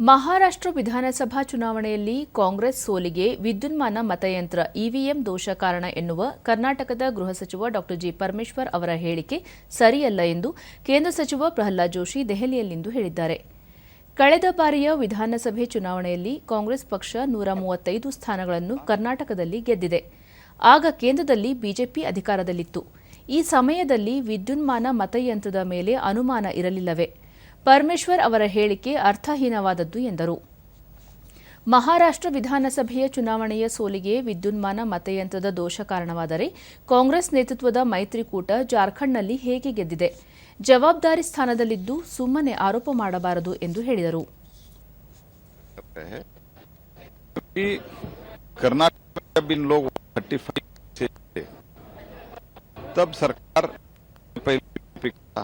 ಮಹಾರಾಷ್ಟ್ರ ವಿಧಾನಸಭಾ ಚುನಾವಣೆಯಲ್ಲಿ ಕಾಂಗ್ರೆಸ್ ಸೋಲಿಗೆ ವಿದ್ಯುನ್ಮಾನ ಮತಯಂತ್ರ ಇವಿಎಂ ದೋಷ ಕಾರಣ ಎನ್ನುವ ಕರ್ನಾಟಕದ ಗೃಹ ಸಚಿವ ಡಾ ಜಿ ಪರಮೇಶ್ವರ್ ಅವರ ಹೇಳಿಕೆ ಸರಿಯಲ್ಲ ಎಂದು ಕೇಂದ್ರ ಸಚಿವ ಪ್ರಹ್ಲಾದ್ ಜೋಶಿ ದೆಹಲಿಯಲ್ಲಿಂದು ಹೇಳಿದ್ದಾರೆ. ಕಳೆದ ಬಾರಿಯ ವಿಧಾನಸಭೆ ಚುನಾವಣೆಯಲ್ಲಿ ಕಾಂಗ್ರೆಸ್ ಪಕ್ಷ ನೂರ ಮೂವತ್ತೈದು ಸ್ಥಾನಗಳನ್ನು ಕರ್ನಾಟಕದಲ್ಲಿ ಗೆದ್ದಿದೆ. ಆಗ ಕೇಂದ್ರದಲ್ಲಿ ಬಿಜೆಪಿ ಅಧಿಕಾರದಲ್ಲಿತ್ತು. ಈ ಸಮಯದಲ್ಲಿ ವಿದ್ಯುನ್ಮಾನ ಮತಯಂತ್ರದ ಮೇಲೆ ಅನುಮಾನ ಇರಲಿಲ್ಲವೇ? ಪರಮೇಶ್ವರ್ ಅವರ ಹೇಳಿಕೆ ಅರ್ಥಹೀನವಾದದ್ದು ಎಂದರು ಮಹಾರಾಷ್ಟ್ರ ವಿಧಾನಸಭೆಯ ಚುನಾವಣೆಯ ಸೋಲಿಗೆ ವಿದ್ಯುನ್ಮಾನ ಮತಯಂತ್ರದ ದೋಷ ಕಾರಣವಾದರೆ ಕಾಂಗ್ರೆಸ್ ನೇತೃತ್ವದ ಮೈತ್ರಿಕೂಟ ಜಾರ್ಖಂಡ್ನಲ್ಲಿ ಹೇಗೆ ಗೆದ್ದಿದೆ ಜವಾಬ್ದಾರಿ ಸ್ಥಾನದಲ್ಲಿದ್ದು ಸುಮ್ಮನೆ ಆರೋಪ ಮಾಡಬಾರದು ಎಂದು ಹೇಳಿದರು करते हैं क्योंकि कर्नाटक में जब इन लोग थर्टी फाइव थे तब सरकार पहले बीजेपी का था